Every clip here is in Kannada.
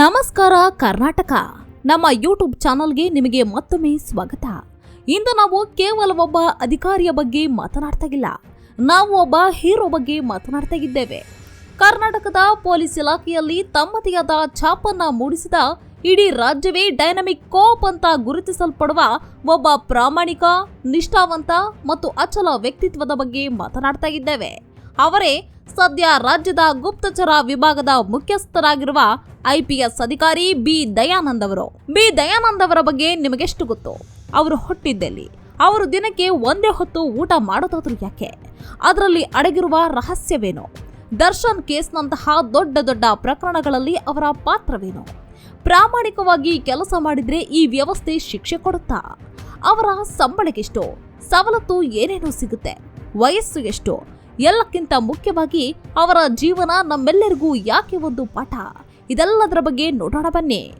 ನಮಸ್ಕಾರ ಕರ್ನಾಟಕ. ನಮ್ಮ ಯೂಟ್ಯೂಬ್ ಚಾನಲ್ಗೆ ನಿಮಗೆ ಮತ್ತೊಮ್ಮೆ ಸ್ವಾಗತ. ಇಂದು ನಾವು ಕೇವಲ ಒಬ್ಬ ಅಧಿಕಾರಿಯ ಬಗ್ಗೆ ಮಾತನಾಡ್ತಾಗಿಲ್ಲ ನಾವು ಒಬ್ಬ ಹೀರೋ ಬಗ್ಗೆ ಮಾತನಾಡ್ತಾ ಇದ್ದೇವೆ ಕರ್ನಾಟಕದ ಪೊಲೀಸ್ ಇಲಾಖೆಯಲ್ಲಿ ತಮ್ಮದೇ ಆದ ಛಾಪನ್ನ ಮೂಡಿಸಿದ ಇಡೀ ರಾಜ್ಯವೇ ಡೈನಮಿಕ್ ಕೋಪ್ ಅಂತ ಗುರುತಿಸಲ್ಪಡುವ ಒಬ್ಬ ಪ್ರಾಮಾಣಿಕ, ನಿಷ್ಠಾವಂತ ಮತ್ತು ಅಚಲ ವ್ಯಕ್ತಿತ್ವದ ಬಗ್ಗೆ ಮಾತನಾಡ್ತಾ ಇದ್ದೇವೆ ಅವರೇ ಸದ್ಯ ರಾಜ್ಯದ ಗುಪ್ತಚರ ವಿಭಾಗದ ಮುಖ್ಯಸ್ಥರಾಗಿರುವ ಐಪಿಎಸ್ ಅಧಿಕಾರಿ ಬಿ ದಯಾನಂದ್ ಅವರು. ಬಿ ದಯಾನಂದ್ ಅವರ ಬಗ್ಗೆ ನಿಮಗೆಷ್ಟು ಗೊತ್ತು? ಅವರು ಹುಟ್ಟಿದ್ದಲ್ಲಿ? ಅವರು ದಿನಕ್ಕೆ ಒಂದೇ ಹೊತ್ತು ಊಟ ಮಾಡೋದಾದ್ರು ಯಾಕೆ? ಅದರಲ್ಲಿ ಅಡಗಿರುವ ರಹಸ್ಯವೇನು? ದರ್ಶನ್ ಕೇಸ್ನಂತಹ ದೊಡ್ಡ ದೊಡ್ಡ ಪ್ರಕರಣಗಳಲ್ಲಿ ಅವರ ಪಾತ್ರವೇನು? ಪ್ರಾಮಾಣಿಕವಾಗಿ ಕೆಲಸ ಮಾಡಿದ್ರೆ ಈ ವ್ಯವಸ್ಥೆ ಶಿಕ್ಷೆ ಕೊಡುತ್ತಾ? ಅವರ ಸಂಬಳಕ್ಕೆಷ್ಟು? ಸವಲತ್ತು ಏನೇನು ಸಿಗುತ್ತೆ? ವಯಸ್ಸು ಎಷ್ಟು? ಎಲ್ಲಕ್ಕಿಂತ ಮುಖ್ಯವಾಗಿ ಅವರ ಜೀವನ ನಮ್ಮೆಲ್ಲರಿಗೂ ಯಾಕೆ ಒಂದು ಪಾಠ? ಇದೆಲ್ಲದರ ಬಗ್ಗೆ ನೋಡೋಣ ಬನ್ನಿ.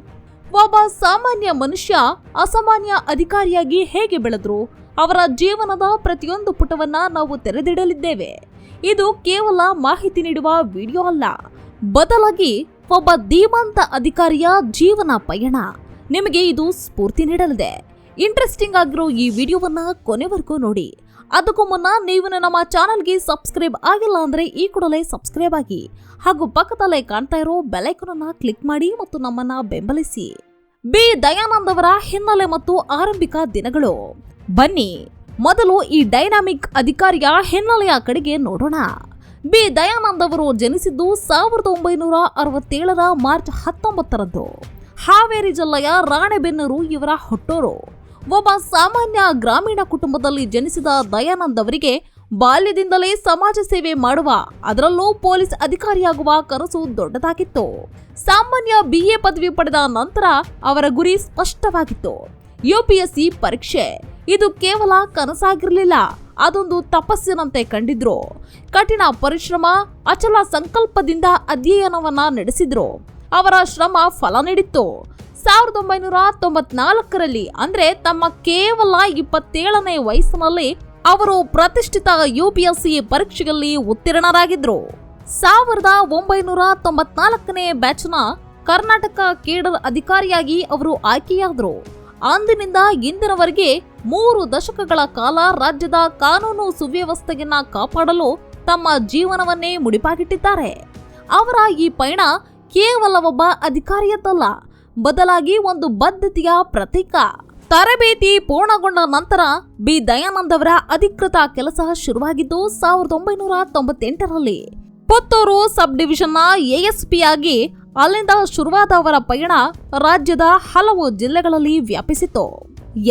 ಒಬ್ಬ ಸಾಮಾನ್ಯ ಮನುಷ್ಯ ಅಸಾಮಾನ್ಯ ಅಧಿಕಾರಿಯಾಗಿ ಹೇಗೆ ಬೆಳೆದ್ರು? ಅವರ ಜೀವನದ ಪ್ರತಿಯೊಂದು ಪುಟವನ್ನ ನಾವು ತೆರೆದಿಡಲಿದ್ದೇವೆ. ಇದು ಕೇವಲ ಮಾಹಿತಿ ನೀಡುವ ವಿಡಿಯೋ ಅಲ್ಲ. ಬದಲಾಗಿ ಒಬ್ಬ ಧೀಮಂತ ಅಧಿಕಾರಿಯ ಜೀವನ ಪಯಣ. ನಿಮಗೆ ಇದು ಸ್ಫೂರ್ತಿ ನೀಡಲಿದೆ. ಇಂಟ್ರೆಸ್ಟಿಂಗ್ ಆಗಿರೋ ಈ ವಿಡಿಯೋವನ್ನ ಕೊನೆವರೆಗೂ ನೋಡಿ. ಅದಕ್ಕೂ ಮುನ್ನ ನೀವು ನಮ್ಮ ಚಾನಲ್ಗೆ ಸಬ್ಸ್ಕ್ರೈಬ್ ಆಗಿಲ್ಲ ಅಂದ್ರೆ ಈ ಕೂಡಲೇ ಸಬ್ಸ್ಕ್ರೈಬ್ ಆಗಿ ಹಾಗೂ ಪಕ್ಕದಲ್ಲೇ ಕಾಣ್ತಾ ಇರೋ ಬೆಲೈಕನ್ ಅನ್ನ ಕ್ಲಿಕ್ ಮಾಡಿ ಮತ್ತು ನಮ್ಮನ್ನ ಬೆಂಬಲಿಸಿ. ಬಿ. ದಯಾನಂದ್ ಅವರ ಹಿನ್ನೆಲೆ ಮತ್ತು ಆರಂಭಿಕ ದಿನಗಳು. ಬನ್ನಿ, ಮೊದಲು ಈ ಡೈನಾಮಿಕ್ ಅಧಿಕಾರಿಯ ಹಿನ್ನೆಲೆಯ ಕಡೆಗೆ ನೋಡೋಣ. ಬಿ. ದಯಾನಂದ್ ಅವರು ಜನಿಸಿದ್ದು ಸಾವಿರದ ಒಂಬೈನೂರ ಅರವತ್ತೇಳರ ಮಾರ್ಚ್ ಹತ್ತೊಂಬತ್ತರಂದು. ಹಾವೇರಿ ಜಿಲ್ಲೆಯ ರಾಣೆಬೆನ್ನೂರು ಇವರ ಹುಟ್ಟೂರು. ಒಬ್ಬ ಸಾಮಾನ್ಯ ಗ್ರಾಮೀಣ ಕುಟುಂಬದಲ್ಲಿ ಜನಿಸಿದ ದಯಾನಂದ್ ಅವರಿಗೆ ಬಾಲ್ಯದಿಂದಲೇ ಸಮಾಜ ಸೇವೆ ಮಾಡುವ, ಅದರಲ್ಲೂ ಪೊಲೀಸ್ ಅಧಿಕಾರಿಯಾಗುವ ಕನಸು ದೊಡ್ಡದಾಗಿತ್ತು. ಸಾಮಾನ್ಯ ಬಿಎ ಪದವಿ ಪಡೆದ ನಂತರ ಅವರ ಗುರಿ ಸ್ಪಷ್ಟವಾಗಿತ್ತು. ಯುಪಿಎಸ್ಸಿ ಪರೀಕ್ಷೆ, ಇದು ಕೇವಲ ಕನಸಾಗಿರಲಿಲ್ಲ, ಅದೊಂದು ತಪಸ್ಸಿನಂತೆ ಕಂಡಿದ್ರು. ಕಠಿಣ ಪರಿಶ್ರಮ, ಅಚಲ ಸಂಕಲ್ಪದಿಂದ ಅಧ್ಯಯನವನ್ನ ನಡೆಸಿದ್ರು. ಅವರ ಶ್ರಮ ಫಲ ನೀಡಿತ್ತು. ಸಾವಿರದ ಒಂಬೈನೂರ ತೊಂಬತ್ನಾಲ್ಕರಲ್ಲಿ, ಅಂದ್ರೆ ತಮ್ಮ ಕೇವಲ ಇಪ್ಪತ್ತೇಳನೇ ವಯಸ್ಸಿನಲ್ಲಿ, ಅವರು ಪ್ರತಿಷ್ಠಿತ ಯುಪಿಎಸ್ಸಿ ಪರೀಕ್ಷೆಯಲ್ಲಿ ಉತ್ತೀರ್ಣರಾಗಿದ್ರು ಸಾವಿರದ ಒಂಬೈನೂರ ತೊಂಬತ್ನಾಲ್ಕನೇ ಬ್ಯಾಚ್ನ ಕರ್ನಾಟಕ ಕೇಡರ್ ಅಧಿಕಾರಿಯಾಗಿ ಅವರು ಆಯ್ಕೆಯಾದರು. ಅಂದಿನಿಂದ ಇಂದಿನವರೆಗೆ ಮೂರು ದಶಕಗಳ ಕಾಲ ರಾಜ್ಯದ ಕಾನೂನು ಸುವ್ಯವಸ್ಥೆಯನ್ನ ಕಾಪಾಡಲು ತಮ್ಮ ಜೀವನವನ್ನೇ ಮುಡಿಪಾಗಿಟ್ಟಿದ್ದಾರೆ. ಅವರ ಈ ಪಯಣ ಕೇವಲ ಒಬ್ಬ ಅಧಿಕಾರಿಯದ್ದಲ್ಲ ಬದಲಾಗಿ ಒಂದು ಬದ್ಧತೆಯ ಪ್ರತೀಕ. ತರಬೇತಿ ಪೂರ್ಣಗೊಂಡ ನಂತರ ಬಿ. ದಯಾನಂದ್ ಅವರ ಅಧಿಕೃತ ಕೆಲಸ ಶುರುವಾಗಿದ್ದು ಸಾವಿರದ ಒಂಬೈನೂರ ತೊಂಬತ್ತೆಂಟರಲ್ಲಿ. ಪುತ್ತೂರು ಸಬ್ ಡಿವಿಷನ್ನ ಎಎಸ್ಪಿ ಆಗಿ ಅಲ್ಲಿಂದ ಶುರುವಾದ ಅವರ ಪಯಣ ರಾಜ್ಯದ ಹಲವು ಜಿಲ್ಲೆಗಳಲ್ಲಿ ವ್ಯಾಪಿಸಿತು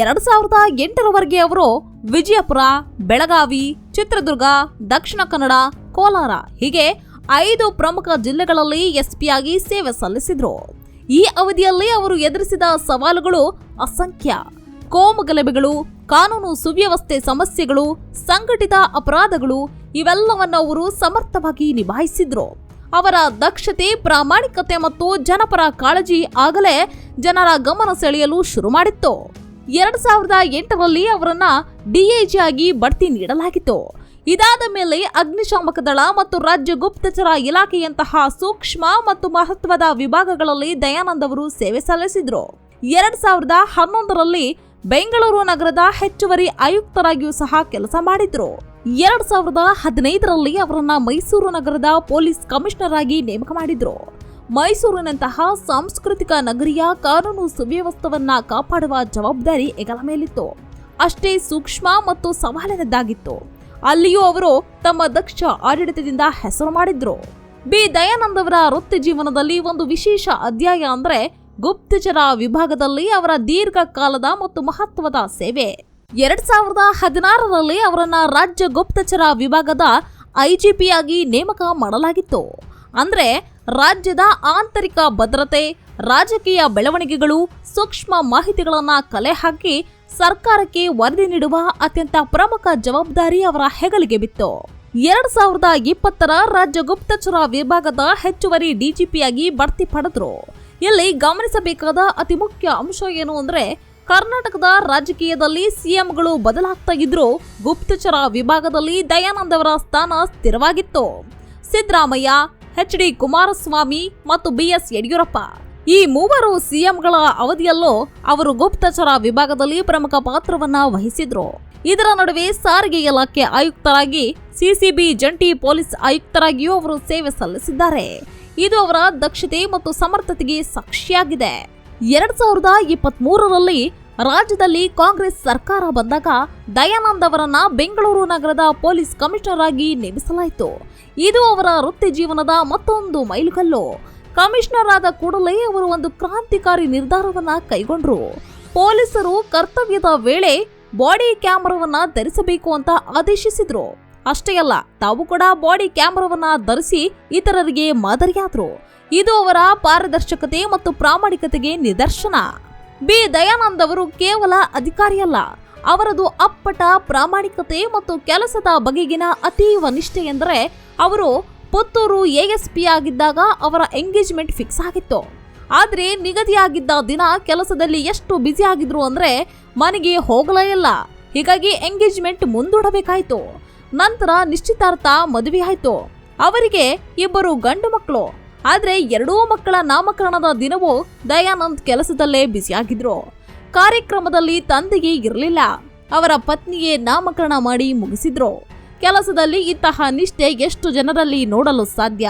ಎರಡ್ ಸಾವಿರದ ಎಂಟರವರೆಗೆ ಅವರು ವಿಜಯಪುರ, ಬೆಳಗಾವಿ, ಚಿತ್ರದುರ್ಗ, ದಕ್ಷಿಣ ಕನ್ನಡ, ಕೋಲಾರ ಹೀಗೆ ಐದು ಪ್ರಮುಖ ಜಿಲ್ಲೆಗಳಲ್ಲಿ ಎಸ್ಪಿಯಾಗಿ ಸೇವೆ ಸಲ್ಲಿಸಿದ್ರು. ಈ ಅವಧಿಯಲ್ಲಿ ಅವರು ಎದುರಿಸಿದ ಸವಾಲುಗಳು ಅಸಂಖ್ಯ. ಕೋಮು ಗಲಭೆಗಳು, ಕಾನೂನು ಸುವ್ಯವಸ್ಥೆ ಸಮಸ್ಯೆಗಳು, ಸಂಘಟಿತ ಅಪರಾಧಗಳು ಇವೆಲ್ಲವನ್ನು ಅವರು ಸಮರ್ಥವಾಗಿ ನಿಭಾಯಿಸಿದ್ರು. ಅವರ ದಕ್ಷತೆ, ಪ್ರಾಮಾಣಿಕತೆ ಮತ್ತು ಜನಪರ ಕಾಳಜಿ ಆಗಲೇ ಜನರ ಗಮನ ಸೆಳೆಯಲು ಶುರು ಮಾಡಿತ್ತು. ಎರಡ್ ಸಾವಿರದ ಎಂಟರಲ್ಲಿ ಅವರನ್ನ ಡಿಐಜಿ ಆಗಿ ಬಡ್ತಿ ನೀಡಲಾಗಿತ್ತು. ಇದಾದ ಮೇಲೆ ಅಗ್ನಿಶಾಮಕ ದಳ ಮತ್ತು ರಾಜ್ಯ ಗುಪ್ತಚರ ಇಲಾಖೆಯಂತಹ ಸೂಕ್ಷ್ಮ ಮತ್ತು ಮಹತ್ವದ ವಿಭಾಗಗಳಲ್ಲಿ ದಯಾನಂದ್ ಅವರು ಸೇವೆ ಸಲ್ಲಿಸಿದ್ರು. ಎರಡ್ ಸಾವಿರದ ಹನ್ನೊಂದರಲ್ಲಿ ಬೆಂಗಳೂರು ನಗರದ ಹೆಚ್ಚುವರಿ ಆಯುಕ್ತರಾಗಿಯೂ ಸಹ ಕೆಲಸ ಮಾಡಿದ್ರು. ಎರಡ್ ಸಾವಿರದ ಹದಿನೈದರಲ್ಲಿ ಅವರನ್ನ ಮೈಸೂರು ನಗರದ ಪೊಲೀಸ್ ಕಮಿಷನರ್ ಆಗಿ ನೇಮಕ ಮಾಡಿದ್ರು. ಮೈಸೂರಿನಂತಹ ಸಾಂಸ್ಕೃತಿಕ ನಗರಿಯ ಕಾನೂನು ಸುವ್ಯವಸ್ಥವನ್ನ ಕಾಪಾಡುವ ಜವಾಬ್ದಾರಿ ಹೆಗಲ ಮೇಲಿತ್ತು. ಅಷ್ಟೇ ಸೂಕ್ಷ್ಮ ಮತ್ತು ಸವಾಲಿನದ್ದಾಗಿತ್ತು. ಅಲ್ಲಿಯೂ ಅವರು ತಮ್ಮ ದಕ್ಷ ಆಡಳಿತದಿಂದ ಹೆಸರು ಮಾಡಿದ್ರು. ಬಿ. ದಯಾನಂದ್ ಅವರ ವೃತ್ತಿ ಜೀವನದಲ್ಲಿ ಒಂದು ವಿಶೇಷ ಅಧ್ಯಾಯ ಅಂದ್ರೆ ಗುಪ್ತಚರ ವಿಭಾಗದಲ್ಲಿ ಅವರ ದೀರ್ಘಕಾಲದ ಮತ್ತು ಮಹತ್ವದ ಸೇವೆ. ಎರಡ್ ಸಾವಿರದ ಹದಿನಾರರಲ್ಲಿ ಅವರನ್ನ ರಾಜ್ಯ ಗುಪ್ತಚರ ವಿಭಾಗದ ಐಜಿಪಿಯಾಗಿ ನೇಮಕ ಮಾಡಲಾಗಿತ್ತು. ಅಂದ್ರೆ ರಾಜ್ಯದ ಆಂತರಿಕ ಭದ್ರತೆ, ರಾಜಕೀಯ ಬೆಳವಣಿಗೆಗಳು, ಸೂಕ್ಷ್ಮ ಮಾಹಿತಿಗಳನ್ನು ಕಲೆ ಹಾಕಿ ಸರ್ಕಾರಕ್ಕೆ ವರದಿ ನೀಡುವ ಅತ್ಯಂತ ಪ್ರಮುಖ ಜವಾಬ್ದಾರಿ ಅವರ ಹೆಗಲಿಗೆ ಬಿತ್ತು. ಎರಡ್ ಸಾವಿರದ ಇಪ್ಪತ್ತರ ರಾಜ್ಯ ಗುಪ್ತಚರ ವಿಭಾಗದ ಹೆಚ್ಚುವರಿ ಡಿಜಿಪಿಯಾಗಿ ಬಡ್ತಿ ಪಡೆದ್ರು. ಇಲ್ಲಿ ಗಮನಿಸಬೇಕಾದ ಅತಿ ಮುಖ್ಯ ಅಂಶ ಏನು ಅಂದ್ರೆ, ಕರ್ನಾಟಕದ ರಾಜಕೀಯದಲ್ಲಿ ಸಿಎಂಗಳು ಬದಲಾಗ್ತಾ ಇದ್ರು ಗುಪ್ತಚರ ವಿಭಾಗದಲ್ಲಿ ದಯಾನಂದ್ ಅವರ ಸ್ಥಾನ ಸ್ಥಿರವಾಗಿತ್ತು. ಸಿದ್ದರಾಮಯ್ಯ, ಎಚ್ ಡಿ ಕುಮಾರಸ್ವಾಮಿ ಮತ್ತು ಬಿಎಸ್ ಯಡಿಯೂರಪ್ಪ. ಈ ಮೂವರು ಸಿಎಂಗಳ ಅವಧಿಯಲ್ಲೂ ಅವರು ಗುಪ್ತಚರ ವಿಭಾಗದಲ್ಲಿ ಪ್ರಮುಖ ಪಾತ್ರವನ್ನ ವಹಿಸಿದ್ರು. ಇದರ ನಡುವೆ ಸಾರಿಗೆ ಇಲಾಖೆ ಆಯುಕ್ತರಾಗಿ, ಸಿಸಿಬಿ ಜಂಟಿ ಪೊಲೀಸ್ ಆಯುಕ್ತರಾಗಿಯೂ ಅವರು ಸೇವೆ ಸಲ್ಲಿಸಿದ್ದಾರೆ. ಇದು ಅವರ ದಕ್ಷತೆ ಮತ್ತು ಸಮರ್ಥತೆಗೆ ಸಾಕ್ಷಿಯಾಗಿದೆ. ಎರಡ್ ಸಾವಿರದ ಇಪ್ಪತ್ತ್ ಮೂರರಲ್ಲಿ ರಾಜ್ಯದಲ್ಲಿ ಕಾಂಗ್ರೆಸ್ ಸರ್ಕಾರ ಬಂದಾಗ ದಯಾನಂದ್ ಅವರನ್ನ ಬೆಂಗಳೂರು ನಗರದ ಪೊಲೀಸ್ ಕಮಿಷನರ್ ಆಗಿ ನೇಮಿಸಲಾಯಿತು. ಇದು ಅವರ ವೃತ್ತಿ ಜೀವನದ ಮತ್ತೊಂದು ಮೈಲುಗಲ್ಲು. ಕಮಿಷನರ್ ಆದ ಕೂಡಲೇ ಅವರು ಒಂದು ಕ್ರಾಂತಿಕಾರಿ ನಿರ್ಧಾರವನ್ನ ಕೈಗೊಂಡ್ರು. ಪೊಲೀಸರು ಕರ್ತವ್ಯದ ವೇಳೆ ಬಾಡಿ ಕ್ಯಾಮೆರಾವನ್ನ ಧರಿಸಬೇಕು ಅಂತ ಆದೇಶಿಸಿದ್ರು. ಅಷ್ಟೇ ಅಲ್ಲ, ತಾವು ಕೂಡ ಬಾಡಿ ಕ್ಯಾಮೆರಾವನ್ನ ಧರಿಸಿ ಇತರರಿಗೆ ಮಾದರಿಯಾದ್ರು. ಇದು ಅವರ ಪಾರದರ್ಶಕತೆ ಮತ್ತು ಪ್ರಾಮಾಣಿಕತೆಗೆ ನಿದರ್ಶನ. ಬಿ. ದಯಾನಂದ್ ಅವರು ಕೇವಲ ಅಧಿಕಾರಿಯಲ್ಲ ಅವರದು ಅಪ್ಪಟ ಪ್ರಾಮಾಣಿಕತೆ ಮತ್ತು ಕೆಲಸದ ಬಗೆಗಿನ ಅತೀವ ನಿಷ್ಠೆ ಎಂದರೆ ಅವರು ಪುತ್ತೂರು ಎಎಸ್ಪಿ ಆಗಿದ್ದಾಗ ಅವರ ಎಂಗೇಜ್ಮೆಂಟ್ ಫಿಕ್ಸ್ ಆಗಿತ್ತು. ಆದರೆ ನಿಗದಿಯಾಗಿದ್ದ ದಿನ ಕೆಲಸದಲ್ಲಿ ಎಷ್ಟು ಬ್ಯುಸಿ ಆಗಿದ್ರು ಅಂದ್ರೆ ಮನೆಗೆ ಹೋಗಲೇ ಇಲ್ಲ. ಹೀಗಾಗಿ ಎಂಗೇಜ್ಮೆಂಟ್ ಮುಂದೂಡಬೇಕಾಯ್ತು. ನಂತರ ನಿಶ್ಚಿತಾರ್ಥ ಮದುವೆ ಆಯಿತು. ಅವರಿಗೆ ಇಬ್ಬರು ಗಂಡು ಮಕ್ಕಳು. ಆದರೆ ಎರಡೂ ಮಕ್ಕಳ ನಾಮಕರಣದ ದಿನವೂ ದಯಾನಂದ್ ಕೆಲಸದಲ್ಲೇ ಬ್ಯುಸಿಯಾಗಿದ್ರು ಕಾರ್ಯಕ್ರಮದಲ್ಲಿ ತಂದೆಗೆ ಇರಲಿಲ್ಲ. ಅವರ ಪತ್ನಿಯೇ ನಾಮಕರಣ ಮಾಡಿ ಮುಗಿಸಿದ್ರು. ಕೆಲಸದಲ್ಲಿ ಇಂತಹ ನಿಷ್ಠೆ ಎಷ್ಟು ಜನರಲ್ಲಿ ನೋಡಲು ಸಾಧ್ಯ?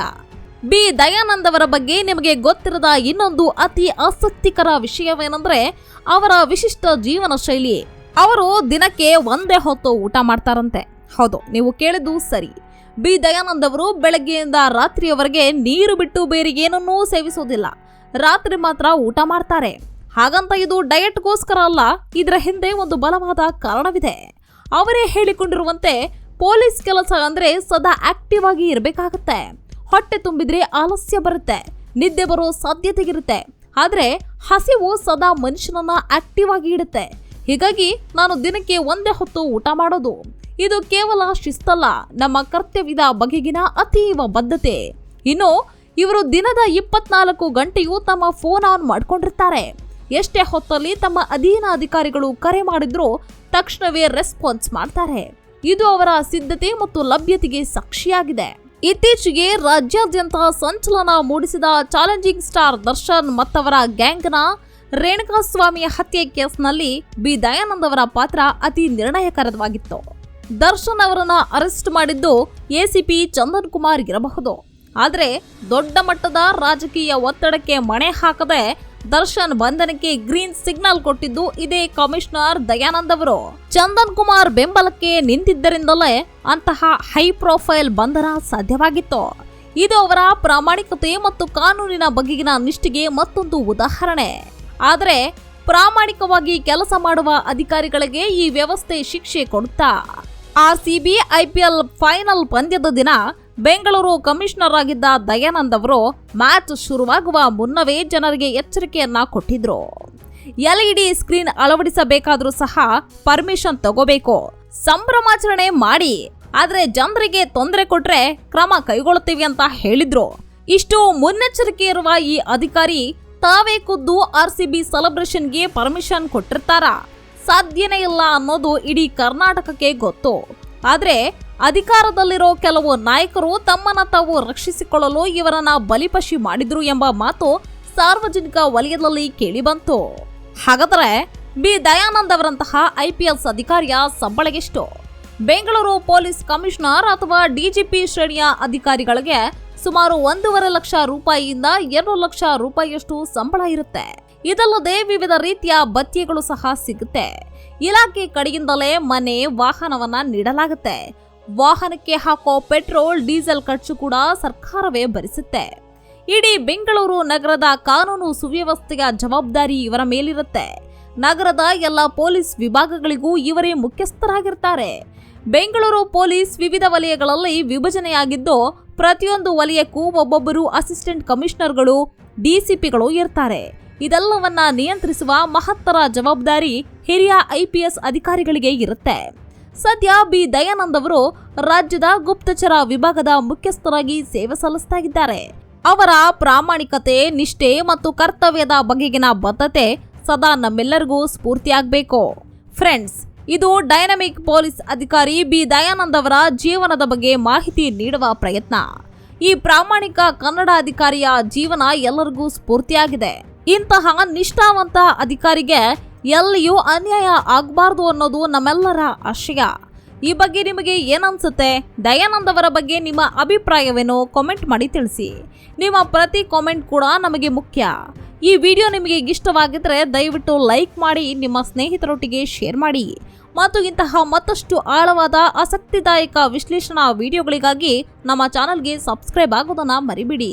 ಬಿ. ದಯಾನಂದ್ ಅವರ ಬಗ್ಗೆ ನಿಮಗೆ ಗೊತ್ತಿರದ ಇನ್ನೊಂದು ಅತಿ ಆಸಕ್ತಿಕರ ವಿಷಯವೇನೆಂದ್ರೆ ಅವರ ವಿಶಿಷ್ಟ ಜೀವನ ಶೈಲಿ. ಅವರು ದಿನಕ್ಕೆ ಒಂದೇ ಹೊತ್ತು ಊಟ ಮಾಡ್ತಾರಂತೆ. ಹೌದು, ನೀವು ಕೇಳಿದ್ದು ಸರಿ. ಬಿ. ದಯಾನಂದ್ ಅವರು ಬೆಳಗ್ಗೆಯಿಂದ ರಾತ್ರಿಯವರೆಗೆ ನೀರು ಬಿಟ್ಟು ಬೇರೆ ಏನನ್ನೂ ಸೇವಿಸೋದಿಲ್ಲ ರಾತ್ರಿ ಮಾತ್ರ ಊಟ ಮಾಡ್ತಾರೆ. ಹಾಗಂತ ಇದು ಡಯಟ್ಗೋಸ್ಕರ ಅಲ್ಲ, ಇದರ ಹಿಂದೆ ಒಂದು ಬಲವಾದ ಕಾರಣವಿದೆ. ಅವರೇ ಹೇಳಿಕೊಂಡಿರುವಂತೆ ಪೊಲೀಸ್ ಕೆಲಸ ಅಂದರೆ ಸದಾ ಆಕ್ಟಿವ್ ಆಗಿ ಇರಬೇಕಾಗತ್ತೆ. ಹೊಟ್ಟೆ ತುಂಬಿದ್ರೆ ಆಲಸ್ಯ ಬರುತ್ತೆ. ನಿದ್ದೆ ಬರೋ ಸಾಧ್ಯತೆ ಇರುತ್ತೆ ಆದ್ರೆ ಹಸಿವು ಸದಾ ಮನುಷ್ಯನನ್ನ ಆಕ್ಟಿವ್ ಆಗಿ ಇಡುತ್ತೆ. ಹೀಗಾಗಿ ನಾನು ದಿನಕ್ಕೆ ಒಂದೇ ಹೊತ್ತು ಊಟ ಮಾಡೋದು. ಇದು ಕೇವಲ ಶಿಸ್ತಲ್ಲ, ನಮ್ಮ ಕರ್ತವ್ಯದ ಬಗೆಗಿನ ಅತೀವ ಬದ್ಧತೆ. ಇನ್ನು ಇವರು ದಿನದ ಇಪ್ಪತ್ನಾಲ್ಕು ಗಂಟೆಯೂ ತಮ್ಮ ಫೋನ್ ಆನ್ ಮಾಡಿಕೊಂಡಿರ್ತಾರೆ. ಎಷ್ಟೇ ಹೊತ್ತಲ್ಲಿ ತಮ್ಮ ಅಧೀನ ಅಧಿಕಾರಿಗಳು ಕರೆ ಮಾಡಿದ್ರೂ ತಕ್ಷಣವೇ ರೆಸ್ಪಾನ್ಸ್ ಮಾಡ್ತಾರೆ. ಇದು ಅವರ ಸಿದ್ಧತೆ ಮತ್ತು ಲಭ್ಯತೆಗೆ ಸಾಕ್ಷಿಯಾಗಿದೆ. ಇತ್ತೀಚೆಗೆ ರಾಜ್ಯಾದ್ಯಂತ ಸಂಚಲನ ಮೂಡಿಸಿದ ಚಾಲೆಂಜಿಂಗ್ ಸ್ಟಾರ್ ದರ್ಶನ್ ಮತ್ತವರ ಗ್ಯಾಂಗ್ನ ರೇಣುಕಾಸ್ವಾಮಿ ಹತ್ಯೆ ಕೇಸ್ನಲ್ಲಿ ಬಿ. ದಯಾನಂದ್ ಅವರ ಪಾತ್ರ ಅತಿ ನಿರ್ಣಯಕರವಾಗಿತ್ತು ದರ್ಶನ್ ಅವರನ್ನ ಅರೆಸ್ಟ್ ಮಾಡಿದ್ದು ಎಸಿಪಿ ಚಂದನ್ ಕುಮಾರ್ ಇರಬಹುದು. ಆದರೆ ದೊಡ್ಡ ಮಟ್ಟದ ರಾಜಕೀಯ ಒತ್ತಡಕ್ಕೆ ಮಣೆ ಹಾಕದೆ ದರ್ಶನ್ ಬಂಧನಕ್ಕೆ ಗ್ರೀನ್ ಸಿಗ್ನಲ್ ಕೊಟ್ಟಿದ್ದು ಇದೇ ಕಮಿಷನರ್ ದಯಾನಂದ್ ಅವರು. ಚಂದನ್ ಕುಮಾರ್ ಬೆಂಬಲಕ್ಕೆ ನಿಂತಿದ್ದರಿಂದಲೇ ಅಂತಹ ಹೈ ಪ್ರೊಫೈಲ್ ಬಂಧನ ಸಾಧ್ಯವಾಗಿತ್ತು. ಇದು ಅವರ ಪ್ರಾಮಾಣಿಕತೆ ಮತ್ತು ಕಾನೂನಿನ ಬಗೆಗಿನ ನಿಷ್ಠೆಗೆ ಮತ್ತೊಂದು ಉದಾಹರಣೆ. ಆದರೆ ಪ್ರಾಮಾಣಿಕವಾಗಿ ಕೆಲಸ ಮಾಡುವ ಅಧಿಕಾರಿಗಳಿಗೆ ಈ ವ್ಯವಸ್ಥೆ ಶಿಕ್ಷೆ ಕೊಡುತ್ತಾ. ಆರ್ಸಿಬಿ ಐಪಿಎಲ್ ಫೈನಲ್ ಪಂದ್ಯದ ದಿನ ಬೆಂಗಳೂರು ಕಮಿಷನರ್ ಆಗಿದ್ದ ದಯಾನಂದ್ ಅವರು ಮ್ಯಾಚ್ ಶುರುವಾಗುವ ಮುನ್ನವೇ ಜನರಿಗೆ ಎಚ್ಚರಿಕೆಯನ್ನ ಕೊಟ್ಟಿದ್ರು. ಎಲ್ಇಡಿ ಸ್ಕ್ರೀನ್ ಅಳವಡಿಸಬೇಕಾದ್ರೂ ಸಹ ಪರ್ಮಿಷನ್ ತಗೋಬೇಕು. ಸಂಭ್ರಮಾಚರಣೆ ಮಾಡಿ, ಆದ್ರೆ ಜನರಿಗೆ ತೊಂದರೆ ಕೊಟ್ರೆ ಕ್ರಮ ಕೈಗೊಳ್ಳುತ್ತೀವಿ ಅಂತ ಹೇಳಿದ್ರು. ಇಷ್ಟು ಮುನ್ನೆಚ್ಚರಿಕೆ ಇರುವ ಈ ಅಧಿಕಾರಿ ತಾವೇ ಖುದ್ದು ಆರ್ ಸಿ ಬಿ ಸೆಲೆಬ್ರೇಷನ್ಗೆ ಪರ್ಮಿಷನ್ ಕೊಟ್ಟಿರ್ತಾರ? ಸಾಧ್ಯನೇ ಇಲ್ಲ ಅನ್ನೋದು ಇಡೀ ಕರ್ನಾಟಕಕ್ಕೆ ಗೊತ್ತು. ಆದ್ರೆ ಅಧಿಕಾರದಲ್ಲಿರೋ ಕೆಲವು ನಾಯಕರು ತಮ್ಮನ್ನ ತಾವು ರಕ್ಷಿಸಿಕೊಳ್ಳಲು ಇವರನ್ನ ಬಲಿಪಶಿ ಮಾಡಿದ್ರು ಎಂಬ ಮಾತು ಸಾರ್ವಜನಿಕ ವಲಯದಲ್ಲಿ ಕೇಳಿಬಂತು. ಹಾಗಾದ್ರೆ ಬಿ. ದಯಾನಂದ್ ಅವರಂತಹ ಐಪಿಎಸ್ ಅಧಿಕಾರಿಯ ಸಂಬಳಗೆಷ್ಟು? ಬೆಂಗಳೂರು ಪೊಲೀಸ್ ಕಮಿಷನರ್ ಅಥವಾ ಡಿಜಿಪಿ ಶ್ರೇಣಿಯ ಅಧಿಕಾರಿಗಳಿಗೆ ಸುಮಾರು ಒಂದೂವರೆ ಲಕ್ಷ ರೂಪಾಯಿಯಿಂದ ಎರಡು ಲಕ್ಷ ರೂಪಾಯಿಯಷ್ಟು ಸಂಬಳ ಇರುತ್ತೆ. ಇದಲ್ಲದೆ ವಿವಿಧ ರೀತಿಯ ಭತ್ಯೆಗಳು ಸಹ ಸಿಗುತ್ತೆ. ಇಲಾಖೆ ಕಡೆಯಿಂದಲೇ ಮನೆ, ವಾಹನವನ್ನ ನೀಡಲಾಗುತ್ತೆ. ವಾಹನಕ್ಕೆ ಹಾಕೋ ಪೆಟ್ರೋಲ್, ಡೀಸೆಲ್ ಖರ್ಚು ಕೂಡ ಸರ್ಕಾರವೇ ಭರಿಸುತ್ತೆ. ಇಡೀ ಬೆಂಗಳೂರು ನಗರದ ಕಾನೂನು ಸುವ್ಯವಸ್ಥೆಯ ಜವಾಬ್ದಾರಿ ಇವರ ಮೇಲಿರುತ್ತೆ. ನಗರದ ಎಲ್ಲ ಪೊಲೀಸ್ ವಿಭಾಗಗಳಿಗೂ ಇವರೇ ಮುಖ್ಯಸ್ಥರಾಗಿರ್ತಾರೆ. ಬೆಂಗಳೂರು ಪೊಲೀಸ್ ವಿವಿಧ ವಲಯಗಳಲ್ಲಿ ವಿಭಜನೆಯಾಗಿದ್ದು, ಪ್ರತಿಯೊಂದು ವಲಯಕ್ಕೂ ಒಬ್ಬೊಬ್ಬರು ಅಸಿಸ್ಟೆಂಟ್ ಕಮಿಷನರ್ಗಳು ಡಿಸಿಪಿಗಳು ಇರ್ತಾರೆ. ಇದೆಲ್ಲವನ್ನ ನಿಯಂತ್ರಿಸುವ ಮಹತ್ತರ ಜವಾಬ್ದಾರಿ ಹಿರಿಯ ಐಪಿಎಸ್ ಅಧಿಕಾರಿಗಳಿಗೆ ಇರುತ್ತೆ. ಸದ್ಯ ಬಿ. ದಯಾನಂದ್ ಅವರು ರಾಜ್ಯದ ಗುಪ್ತಚರ ವಿಭಾಗದ ಮುಖ್ಯಸ್ಥರಾಗಿ ಸೇವೆ ಸಲ್ಲಿಸ್ತಾ ಇದ್ದಾರೆ ಅವರ ಪ್ರಾಮಾಣಿಕತೆ, ನಿಷ್ಠೆ ಮತ್ತು ಕರ್ತವ್ಯದ ಬಗೆಗಿನ ಬದ್ಧತೆ ಸದಾ ನಮ್ಮೆಲ್ಲರಿಗೂ ಸ್ಫೂರ್ತಿಯಾಗಬೇಕು. ಫ್ರೆಂಡ್ಸ್, ಇದು ಡೈನಮಿಕ್ ಪೊಲೀಸ್ ಅಧಿಕಾರಿ ಬಿ. ದಯಾನಂದ್ ಅವರ ಜೀವನದ ಬಗ್ಗೆ ಮಾಹಿತಿ ನೀಡುವ ಪ್ರಯತ್ನ. ಈ ಪ್ರಾಮಾಣಿಕ ಕನ್ನಡ ಅಧಿಕಾರಿಯ ಜೀವನ ಎಲ್ಲರಿಗೂ ಸ್ಫೂರ್ತಿಯಾಗಿದೆ. ಇಂತಹ ನಿಷ್ಠಾವಂತ ಅಧಿಕಾರಿಗೆ ಎಲ್ಲಿಯೂ ಅನ್ಯಾಯ ಆಗಬಾರ್ದು ಅನ್ನೋದು ನಮ್ಮೆಲ್ಲರ ಆಶಯ. ಈ ಬಗ್ಗೆ ನಿಮಗೆ ಏನನ್ಸುತ್ತೆ? ದಯಾನಂದ್ ಅವರ ಬಗ್ಗೆ ನಿಮ್ಮ ಅಭಿಪ್ರಾಯವೇನು? ಕಾಮೆಂಟ್ ಮಾಡಿ ತಿಳಿಸಿ. ನಿಮ್ಮ ಪ್ರತಿ ಕಾಮೆಂಟ್ ಕೂಡ ನಮಗೆ ಮುಖ್ಯ. ಈ ವಿಡಿಯೋ ನಿಮಗೆ ಇಷ್ಟವಾಗಿದ್ದರೆ ದಯವಿಟ್ಟು ಲೈಕ್ ಮಾಡಿ, ನಿಮ್ಮ ಸ್ನೇಹಿತರೊಟ್ಟಿಗೆ ಶೇರ್ ಮಾಡಿ. ಮತ್ತು ಇಂತಹ ಮತ್ತಷ್ಟು ಆಳವಾದ, ಆಸಕ್ತಿದಾಯಕ ವಿಶ್ಲೇಷಣಾ ವಿಡಿಯೋಗಳಿಗಾಗಿ ನಮ್ಮ ಚಾನಲ್ಗೆ ಸಬ್ಸ್ಕ್ರೈಬ್ ಆಗೋದನ್ನು ಮರಿಬೇಡಿ.